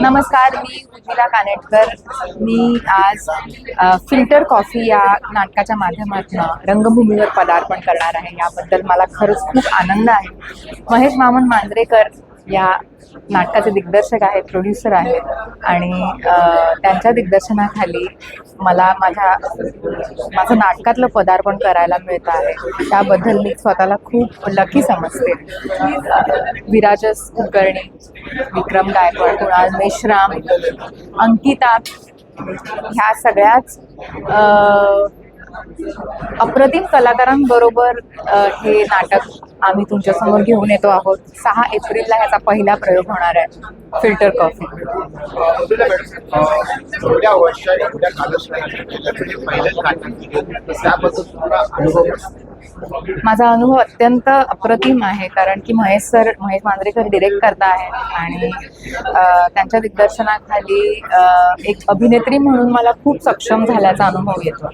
नमस्कार मी उर्मिला कानेटकर. मी आज filter coffee या नाटकाच्या माध्यमातून रंगभूमीवर पदार्पण करणार आहे. याबद्दल मला खरंच खूप आनंद आहे. महेश मामन मांजरेकर या नाटकाचे दिग्दर्शक आहेत प्रोड्युसर आहेत. आणि त्यांच्या दिग्दर्शनाखाली मला माझ्या माझं नाटकातलं पदार्पण करायला मिळतं आहे. त्याबद्दल मी स्वतःला खूप लकी समजते. विराजस कुलकर्णी विक्रम गायकवाड कुणाल मेश्राम अंकिता ह्या सगळ्याच अप्रतिम कलाकारांबरोबर हे नाटक आम्ही तुमच्यासमोर घेऊन येतो आहोत. सहा एप्रिलला ह्याचा पहिला प्रयोग होणार आहे. Filter coffee. नाटक त्याबद्दल अनुभव माझा अनुभव अत्यंत अप्रतिम आहे कारण की महेश सर महेश मांजरेकर डिरेक्ट करता आहेत आणि त्यांच्या दिग्दर्शनाखाली एक अभिनेत्री म्हणून मला खूप सक्षम झाल्याचा अनुभव येतो.